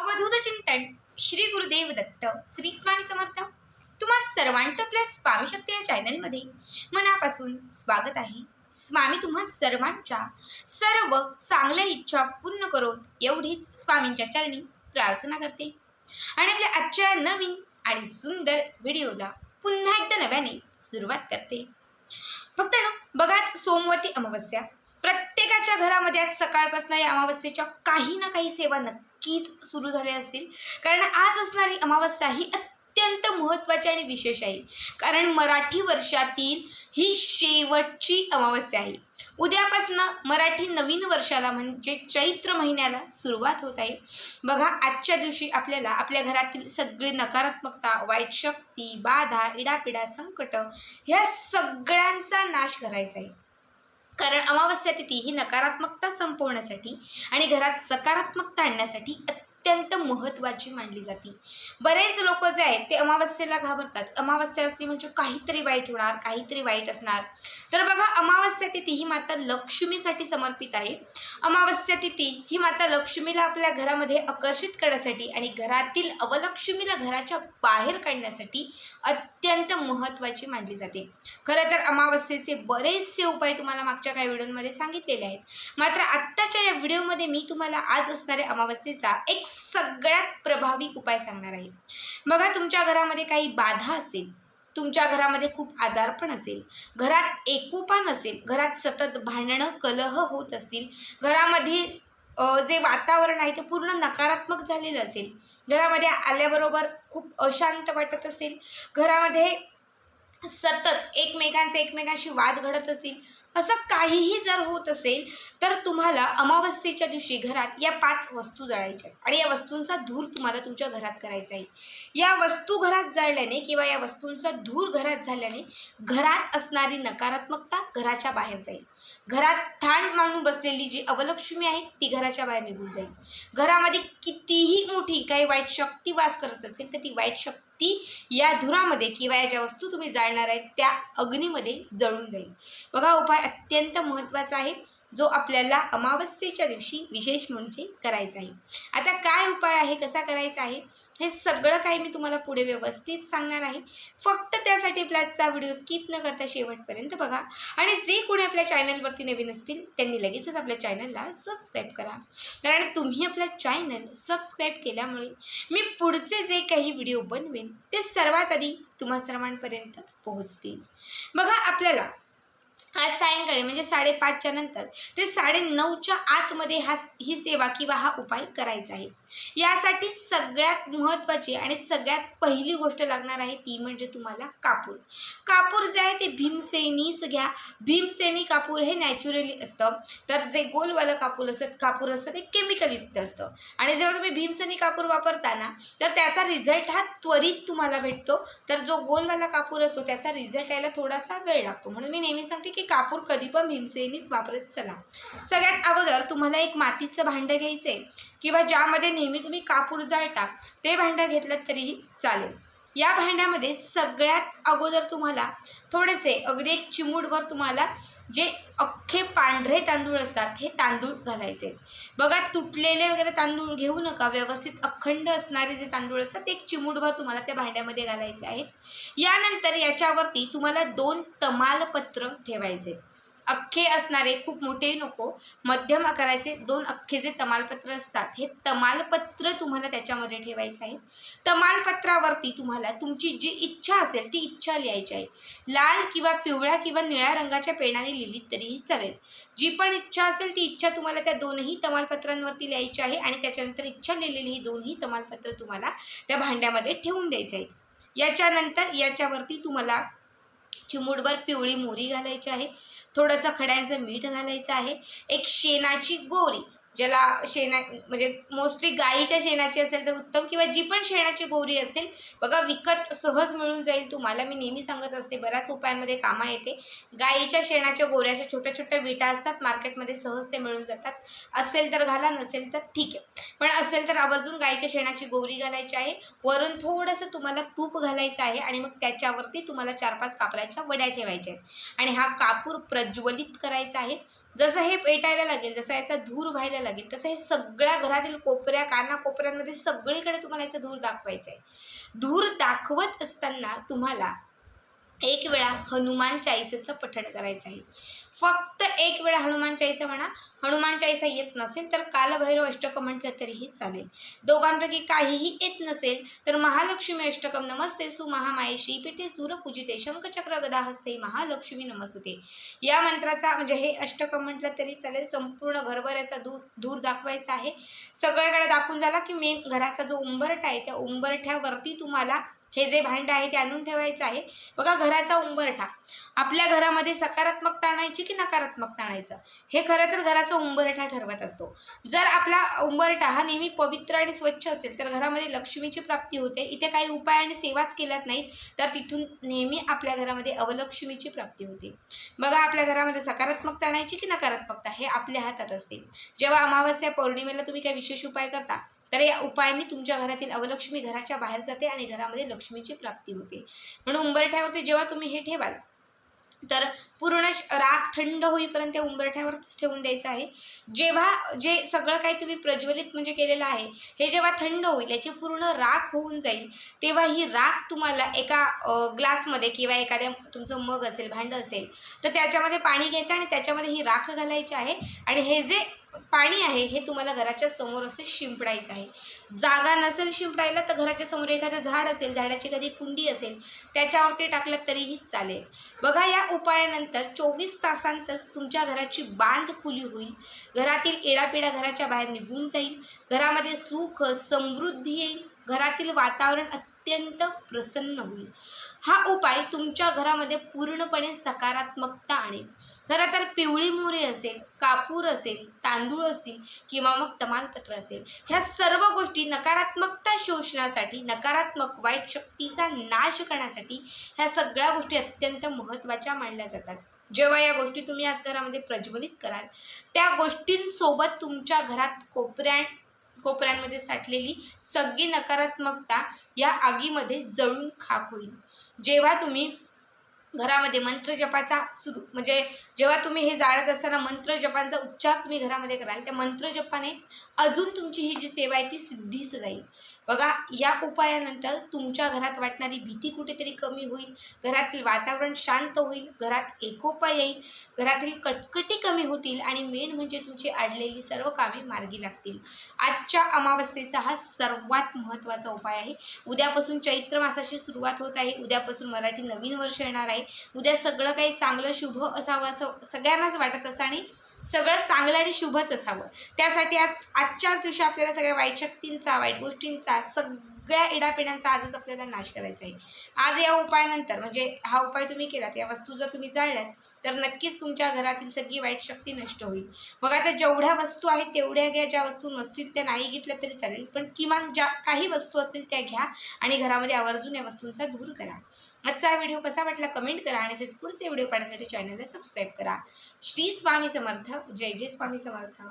अवधूत चिंतन श्री गुरुदेव दत्त श्री स्वामी समर्थ. तुम्हा सर्वांचं आपल्या स्वामी शक्ती या चॅनलमध्ये मनापासून स्वागत आहे. स्वामी तुम्हा सर्वांच्या सर्व चांगल्या इच्छा पूर्ण करोत एवढीच स्वामींच्या चरणी प्रार्थना करते. आणि आपल्या आजच्या नवीन आणि सुंदर व्हिडिओला पुन्हा एकदा नव्याने सुरुवात करते. फक्त ना बघाच सोमवती अमावस्या. प्रत्येकाच्या घरामध्ये आज सकाळपासून या अमावस्येच्या काही ना काही सेवा नक्की नक्कीच सुरू झाले असतील. कारण आज असणारी अमावस्या ही अत्यंत महत्त्वाची आणि विशेष आहे. कारण मराठी वर्षातील ही शेवटची अमावस्या आहे. उद्यापासनं मराठी नवीन वर्षाला म्हणजे चैत्र महिन्याला सुरुवात होत आहे. बघा आजच्या दिवशी आपल्याला आपल्या घरातील सगळी नकारात्मकता वाईट शक्ती बाधा इडापिडा संकट ह्या सगळ्यांचा नाश करायचा आहे. कारण अमावस्या तिथी ही नकारात्मकता संपवण्यासाठी आणि घरात सकारात्मकता आणण्यासाठी अत्यंत महत्त्वाची मानली जाते. बरेच लोक जे आहेत ते अमावस्येला घाबरतात. अमावस्या असली म्हणजे काहीतरी वाईट होणार काहीतरी वाईट असणार. तर बघा अमावस्या तिथी ही माता लक्ष्मीसाठी समर्पित आहे. अमावस्या तिथी ही माता लक्ष्मीला आपल्या घरामध्ये आकर्षित करण्यासाठी आणि घरातील अवलक्ष्मीला घराच्या बाहेर काढण्यासाठी अत्यंत महत्त्वाची मानली जाते. खरं तर अमावस्येचे बरेचसे उपाय तुम्हाला मागच्या काही व्हिडिओमध्ये सांगितलेले आहेत. मात्र आत्ताच्या या व्हिडिओमध्ये मी तुम्हाला आज असणाऱ्या अमावस्येचा एक सगळ्यात प्रभावी उपाय सांगणार आहे. बघा तुमच्या घरामध्ये काही बाधा असेल तुमच्या घरामध्ये खूप आजारपण असेल घरात एकोपा नसेल घरात सतत भांडणं कलह होत असतील घरामध्ये जे वातावरण आहे ते पूर्ण नकारात्मक झालेलं असेल घरामध्ये आल्याबरोबर खूप अशांत वाटत असेल घरामध्ये सतत एकमेकांचे एकमेकांशी वाद घडत असतील असं काहीही जर होत असेल तर तुम्हाला अमावस्येच्या दिवशी घरात या पाच वस्तू जळायच्या आहेत. आणि या वस्तूंचा धूर तुम्हाला तुमच्या घरात करायचा आहे या वस्तू घरात जळल्याने किंवा या वस्तूंचा धूर घरात झाल्याने घरात असणारी नकारात्मकता घराच्या बाहेर जाईल घरात ठाण मानून बसलेली जी अवलक्ष्मी आहे ती घराच्या बाहेर निघून जाईल. घरामध्ये कितीही मोठी काही वाईट शक्ती वास करत असेल तर ती वाईट शक्ती या धुरामध्ये किंवा या ज्या वस्तू तुम्ही जाळणार आहेत त्या अग्नीमध्ये जळून जाईल. बघा उपाय अत्यंत महत्त्वाचा आहे जो आपल्याला अमावस्येच्या दिवशी विशेष म्हणजे करायचा आहे. आता काय उपाय आहे कसा करायचा आहे हे सगळं काही मी तुम्हाला पुढे व्यवस्थित सांगणार आहे. फक्त त्यासाठी आपला आजचा व्हिडिओ स्किप न करता शेवटपर्यंत बघा. आणि जे कोणी आपल्या चॅनल चॅनलवरती नवीन असतील त्यांनी लगेचच आपल्या चॅनलला सबस्क्राईब करा. कारण तुम्ही आपला चॅनल सबस्क्राईब केल्यामुळे मी पुढचे जे काही व्हिडिओ बनवेन ते सर्वात आधी तुम्हा सर्वांपर्यंत पोहोचतील. बघा आपल्याला आज सायंकाळी म्हणजे साडेपाचच्या नंतर ते साडेनऊच्या आतमध्ये हा ही सेवा किंवा हा उपाय करायचा आहे. यासाठी सगळ्यात महत्त्वाची आणि सगळ्यात पहिली गोष्ट लागणार आहे ती म्हणजे तुम्हाला कापूर. कापूर जे आहे ते भीमसेनीच घ्या. भीमसेनी कापूर हे नॅचरली असतं. तर जे गोलवालं कापूर असतं कापूर असतं ते केमिकलयुक्त असतं. आणि जेव्हा तुम्ही भीमसेनी कापूर वापरता ना तर त्याचा रिझल्ट हा त्वरित तुम्हाला भेटतो. तर जो गोलवाला कापूर असतो त्याचा रिझल्ट यायला थोडासा वेळ लागतो. म्हणून मी नेहमी सांगते की की कापूर कधी पण भीमसेनीच वापरत चला. सगळ्यात अगोदर तुम्हाला एक मातीचं भांडं घ्यायचं आहे किंवा ज्यामध्ये नेहमी तुम्ही कापूर जाळता ते भांडं घेतलं तरीही चालेल. या भांड्यामध्ये सगळ्यात अगोदर तुम्हाला थोडेसे अगदी एक चिमूटभर तुम्हाला जे अख्खे पांढरे तांदूळ असतात हे तांदूळ घालायचे आहेत. बघा तुटलेले वगैरे तांदूळ घेऊ नका व्यवस्थित अखंड असणारे जे तांदूळ असतात ते एक चिमूटभर तुम्हाला त्या भांड्यामध्ये घालायचे आहेत यानंतर याच्यावरती तुम्हाला दोन तमालपत्र ठेवायचे आहेत. अख्खे असणारे खूप मोठे नको मध्यम आकाराचे दोन अख्खे जे तमालपत्र असतात हे तमालपत्र तुम्हाला त्याच्यामध्ये ठेवायचं आहे. तमालपत्रावरती तुम्हाला तुमची जी इच्छा असेल ती इच्छा लिहायची आहे. लाल किंवा पिवळ्या किंवा निळ्या रंगाच्या पेनाने लिहिली तरीही चालेल. जी पण इच्छा असेल ती इच्छा तुम्हाला त्या दोनही तमालपत्रांवरती लिहायची आहे आणि त्याच्यानंतर इच्छा लिहिलेली ही दोन्ही तमालपत्र तुम्हाला त्या भांड्यामध्ये ठेवून द्यायचे आहेत. याच्यानंतर याच्यावरती तुम्हाला चिमूटभर पिवळी मोरी घालायची आहे. थोडंसं खड्यांचं मीठ घालायचं आहे. एक शेणाची गोरी ज्याला शेणा म्हणजे मोस्टली गाईच्या शेणाची असेल तर उत्तम किंवा जी पण शेणाची गोरी असेल बघा विकत सहज मिळून जाईल तुम्हाला. मी नेहमी सांगत असते बऱ्याच उपायांमध्ये कामा येते. गाईच्या शेणाच्या गोऱ्याच्या छोट्या छोट्या विटा असतात मार्केटमध्ये सहज ते मिळून जातात. असेल तर घाला नसेल तर ठीक आहे. पण असेल तर आवर्जून गाईच्या शेणाची गोरी घालायची आहे. वरून थोडंसं तुम्हाला तूप घालायचं आहे आणि मग त्याच्यावरती तुम्हाला चार पाच कापराच्या वड्या ठेवायच्या आहेत. आणि हा कापूर प्रज्वलित करायचा आहे. जसं हे पेटायला लागेल जसं याचा धूर व्हायला करायला लागेल. तसं हे सगळ्या घरातील कोपऱ्या कानाकोपऱ्यांमध्ये सगळीकडे तुम्हाला याचं धूर दाखवायचं आहे धूर दाखवत असताना तुम्हाला एक वेळा हनुमान चाळीसेचं पठण करायचं आहे. फक्त एक वेळा हनुमान चाळीसा म्हणा हनुमान चाळीसा येत नसेल तर कालभैरव अष्टकम म्हटलं तरीही चालेल. दोघांपैकी काहीही येत नसेल तर महालक्ष्मी अष्टकम नमस्ते सु महामाये श्रीपीठे सूरपूजिते शंखचक्र गदा हस्ते महालक्ष्मी नमस्ते या मंत्राचा म्हणजे हे अष्टकम म्हटलं तरी चालेल संपूर्ण घरभऱ्याचा दूर धूर दाखवायचा आहे. सगळ्याकडे दाखवून झाला की मेन घराचा जो उंबरठा आहे त्या उंबरठ्यावरती तुम्हाला हे जे भांडं आहे ते आणून ठेवायचं आहे. बघा घराचा उंबरठा. आपल्या घरामध्ये सकारात्मकता आणायची की नकारात्मकता आणायचं हे खरं तर घराचा उंबरठा ठरवत असतो. जर आपला उंबरठा हा नेहमी पवित्र आणि स्वच्छ असेल तर घरामध्ये लक्ष्मीची प्राप्ती होते. इथे काही उपाय आणि सेवाच केल्यात नाहीत तर तिथून नेहमी आपल्या घरामध्ये अवलक्ष्मीची प्राप्ती होते. बघा आपल्या घरामध्ये सकारात्मकता आणायची की नकारात्मकता हे आपल्या हातात असते. जेव्हा अमावस्या पौर्णिमेला तुम्ही काही विशेष उपाय करता तर या उपायांनी तुमच्या घरातील अवलक्ष्मी घराच्या बाहेर जाते आणि घरामध्ये लक्ष्मीची प्राप्ती होते. म्हणून उंबरठ्यावरती जेव्हा तुम्ही हे ठेवाल तर पूर्ण श- राख थंड होईपर्यंत त्या उंबरठ्यावरच ठेवून द्यायचं आहे. जेव्हा जे सगळं काही तुम्ही प्रज्वलित म्हणजे केलेलं आहे हे जेव्हा थंड होईल याची पूर्ण राख होऊन जाईल तेव्हा ही राख तुम्हाला एका ग्लासमध्ये किंवा एखाद्या तुमचं मग असेल भांडं असेल तर त्याच्यामध्ये पाणी घ्यायचं आणि त्याच्यामध्ये ही राख घालायची आहे. आणि हे जे पाणी आहे हे तुम्हाला घराच्या समोर असं शिंपडायचं आहे. जागा नसेल शिंपडायला तर घराच्या समोर एखादं झाड असेल झाडाची एखादी कुंडी असेल त्याच्यावरती टाकलं तरीही चालेल. बघा या उपायानंतर चोवीस तासांतच तुमच्या घराची बांध खुली होईल. घरातील एडापिडा घराच्या बाहेर निघून जाईल. घरामध्ये सुख समृद्धी येईल. घरातील वातावरण अत्यंत प्रसन्न होईल. हा उपाय तुमच्या घरामध्ये पूर्णपणे सकारात्मकता आणेल. खरं तर पिवळी मोहरी असेल कापूर असेल तांदूळ असतील किंवा मग तमालपत्र असेल ह्या सर्व गोष्टी नकारात्मकता शोषण्यासाठी नकारात्मक वाईट शक्तीचा नाश करण्यासाठी ह्या सगळ्या गोष्टी अत्यंत महत्त्वाच्या मानल्या जातात. जेव्हा या गोष्टी तुम्ही आज घरामध्ये प्रज्वलित कराल त्या गोष्टींसोबत तुमच्या घरात कोपऱ्या कोपऱ्यांमध्ये साठलेली सगळी नकारात्मकता या आगीमध्ये जळून खाक होईल. जेव्हा तुम्ही घरामध्ये मंत्रजपाचा सुरू म्हणजे जेव्हा तुम्ही हे जाळत असताना मंत्रजपांचा उच्चार तुम्ही घरामध्ये कराल त्या मंत्रजपाने अजून तुमची ही जी सेवा आहे ती सिद्धीच जाईल. बघा या उपायानंतर तुमच्या घरात वाटणारी भीती कुठेतरी कमी होईल घरातील वातावरण शांत होईल घरात एकोपा येईल घरातील कटकटी कमी होतील आणि मेन म्हणजे तुमची अडलेली सर्व कामे मार्गी लागतील. आजच्या अमावस्येचा हा सर्वात महत्त्वाचा उपाय आहे. उद्यापासून चैत्र मासाची सुरुवात होत आहे. उद्यापासून मराठी नवीन वर्ष येणार आहे. उद्या सगळं काही चांगलं शुभ असावं असं सगळ्यांनाच वाटत असतं आणि सगळं चांगलं आणि शुभच असावं. त्यासाठी आज आजच्याच दिवशी आपल्याला सगळ्या वाईट शक्तींचा वाईट गोष्टींचा सग सगळ्या इडापिड्यांचा आजच आपल्याला नाश करायचा आहे. आज या उपायानंतर म्हणजे हा उपाय तुम्ही केलात या वस्तू जर तुम्ही जाळल्यात तर नक्कीच तुमच्या घरातील सगळी वाईट शक्ती नष्ट होईल. मग आता जेवढ्या वस्तू आहेत तेवढ्या घ्या ज्या वस्तू नसतील त्या नाही घेतल्या तरी चालेल पण किमान ज्या काही वस्तू असतील त्या घ्या आणि घरामध्ये आवर्जून या वस्तूंचा दूर करा. आजचा व्हिडिओ कसा वाटला कमेंट करा आणि असेच पुढचे व्हिडिओ पाहण्यासाठी चॅनलला सबस्क्राईब करा. श्री स्वामी समर्थ. जय जय स्वामी समर्थ.